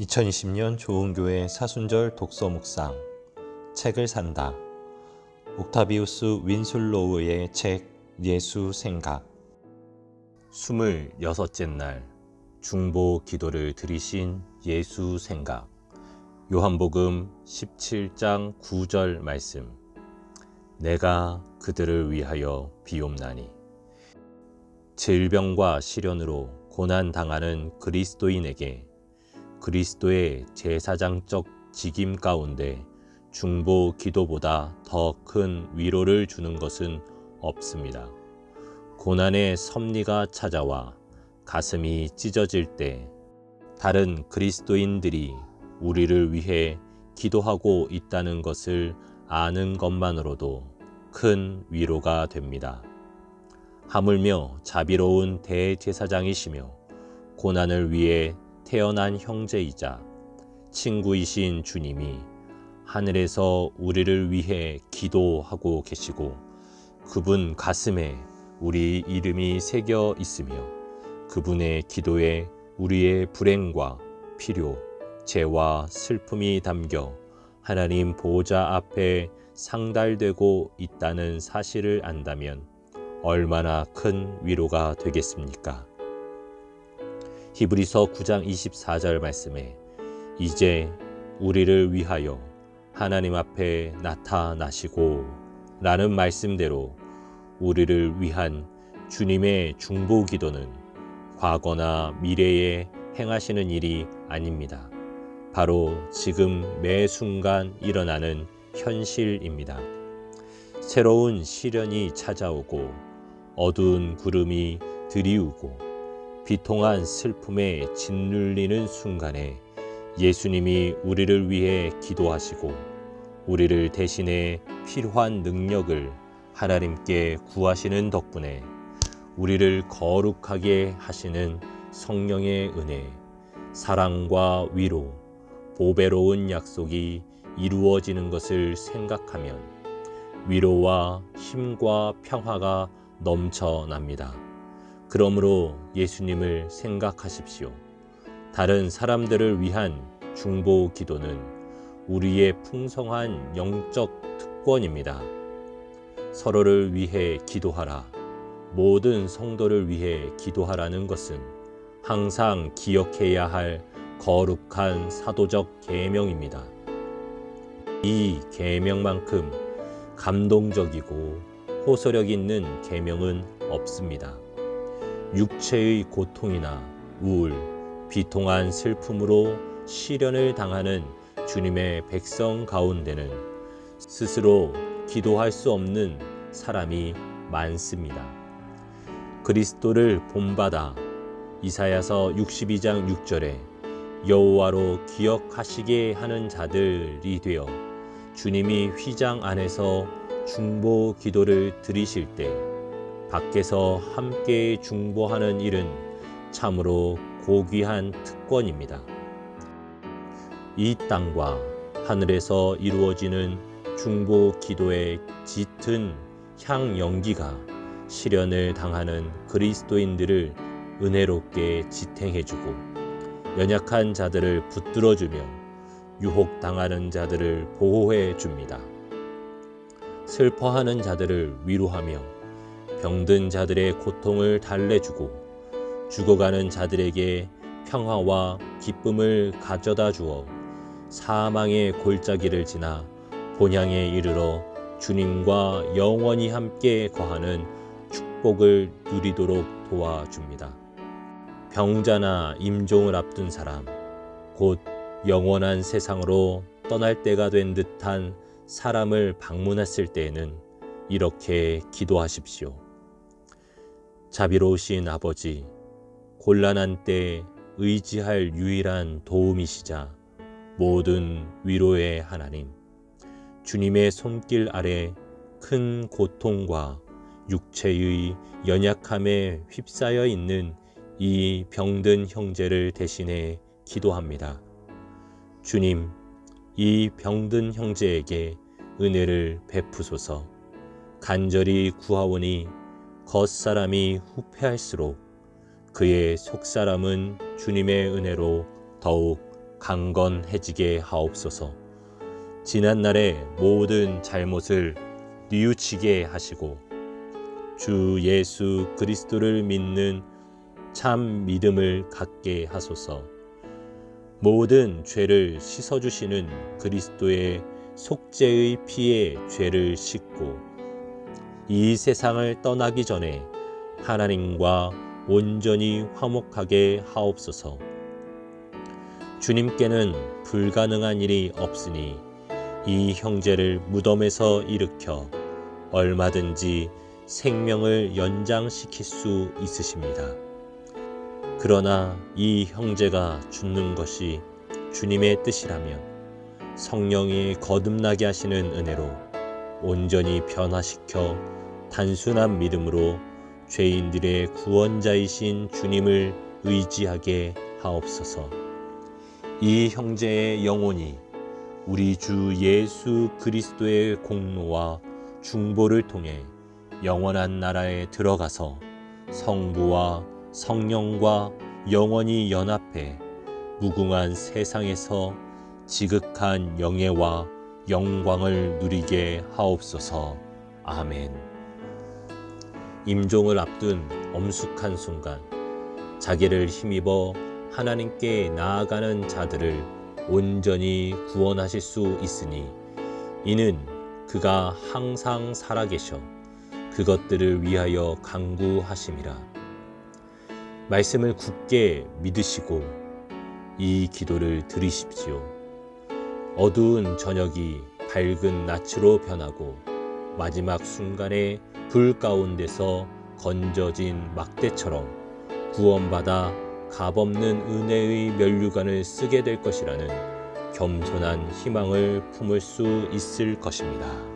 2020년 좋은교회 사순절 독서 묵상. 책을 산다. 옥타비우스 윈슬로우의 책 예수 생각. 스물여섯째 날 중보 기도를 드리신 예수 생각. 요한복음 17장 9절 말씀. 내가 그들을 위하여 비옵나니. 질병과 시련으로 고난 당하는 그리스도인에게 그리스도의 제사장적 직임 가운데 중보 기도보다 더 큰 위로를 주는 것은 없습니다. 고난의 섭리가 찾아와 가슴이 찢어질 때 다른 그리스도인들이 우리를 위해 기도하고 있다는 것을 아는 것만으로도 큰 위로가 됩니다. 하물며 자비로운 대제사장이시며 고난을 위해 태어난 형제이자 친구이신 주님이 하늘에서 우리를 위해 기도하고 계시고 그분 가슴에 우리 이름이 새겨 있으며 그분의 기도에 우리의 불행과 필요, 죄와 슬픔이 담겨 하나님 보호자 앞에 상달되고 있다는 사실을 안다면 얼마나 큰 위로가 되겠습니까? 히브리서 9장 24절 말씀에 이제 우리를 위하여 하나님 앞에 나타나시고 라는 말씀대로 우리를 위한 주님의 중보 기도는 과거나 미래에 행하시는 일이 아닙니다. 바로 지금 매 순간 일어나는 현실입니다. 새로운 시련이 찾아오고 어두운 구름이 드리우고 비통한 슬픔에 짓눌리는 순간에 예수님이 우리를 위해 기도하시고 우리를 대신해 필요한 능력을 하나님께 구하시는 덕분에 우리를 거룩하게 하시는 성령의 은혜, 사랑과 위로, 보배로운 약속이 이루어지는 것을 생각하면 위로와 힘과 평화가 넘쳐납니다. 그러므로 예수님을 생각하십시오. 다른 사람들을 위한 중보 기도는 우리의 풍성한 영적 특권입니다. 서로를 위해 기도하라. 모든 성도를 위해 기도하라는 것은 항상 기억해야 할 거룩한 사도적 계명입니다. 이 계명만큼 감동적이고 호소력 있는 계명은 없습니다. 육체의 고통이나 우울, 비통한 슬픔으로 시련을 당하는 주님의 백성 가운데는 스스로 기도할 수 없는 사람이 많습니다. 그리스도를 본받아 이사야서 62장 6절에 여호와로 기억하시게 하는 자들이 되어 주님이 휘장 안에서 중보 기도를 드리실 때 밖에서 함께 중보하는 일은 참으로 고귀한 특권입니다. 이 땅과 하늘에서 이루어지는 중보 기도의 짙은 향 연기가 시련을 당하는 그리스도인들을 은혜롭게 지탱해주고 연약한 자들을 붙들어주며 유혹당하는 자들을 보호해 줍니다. 슬퍼하는 자들을 위로하며 병든 자들의 고통을 달래주고 죽어가는 자들에게 평화와 기쁨을 가져다 주어 사망의 골짜기를 지나 본향에 이르러 주님과 영원히 함께 거하는 축복을 누리도록 도와줍니다. 병자나 임종을 앞둔 사람, 곧 영원한 세상으로 떠날 때가 된 듯한 사람을 방문했을 때에는 이렇게 기도하십시오. 자비로우신 아버지, 곤란한 때 의지할 유일한 도움이시자 모든 위로의 하나님, 주님의 손길 아래 큰 고통과 육체의 연약함에 휩싸여 있는 이 병든 형제를 대신해 기도합니다. 주님, 이 병든 형제에게 은혜를 베푸소서 간절히 구하오니 겉사람이 후패할수록 그의 속사람은 주님의 은혜로 더욱 강건해지게 하옵소서. 지난 날의 모든 잘못을 뉘우치게 하시고 주 예수 그리스도를 믿는 참 믿음을 갖게 하소서. 모든 죄를 씻어 주시는 그리스도의 속죄의 피에 죄를 씻고 이 세상을 떠나기 전에 하나님과 온전히 화목하게 하옵소서. 주님께는 불가능한 일이 없으니 이 형제를 무덤에서 일으켜 얼마든지 생명을 연장시킬 수 있으십니다. 그러나 이 형제가 죽는 것이 주님의 뜻이라면 성령이 거듭나게 하시는 은혜로 온전히 변화시켜 단순한 믿음으로 죄인들의 구원자이신 주님을 의지하게 하옵소서. 이 형제의 영혼이 우리 주 예수 그리스도의 공로와 중보를 통해 영원한 나라에 들어가서 성부와 성령과 영원히 연합해 무궁한 세상에서 지극한 영예와 영광을 누리게 하옵소서. 아멘. 임종을 앞둔 엄숙한 순간 자기를 힘입어 하나님께 나아가는 자들을 온전히 구원하실 수 있으니 이는 그가 항상 살아계셔 그것들을 위하여 강구하심이라. 말씀을 굳게 믿으시고 이 기도를 들으십시오. 어두운 저녁이 밝은 낯으로 변하고 마지막 순간에 불 가운데서 건져진 막대처럼 구원받아 값없는 은혜의 면류관을 쓰게 될 것이라는 겸손한 희망을 품을 수 있을 것입니다.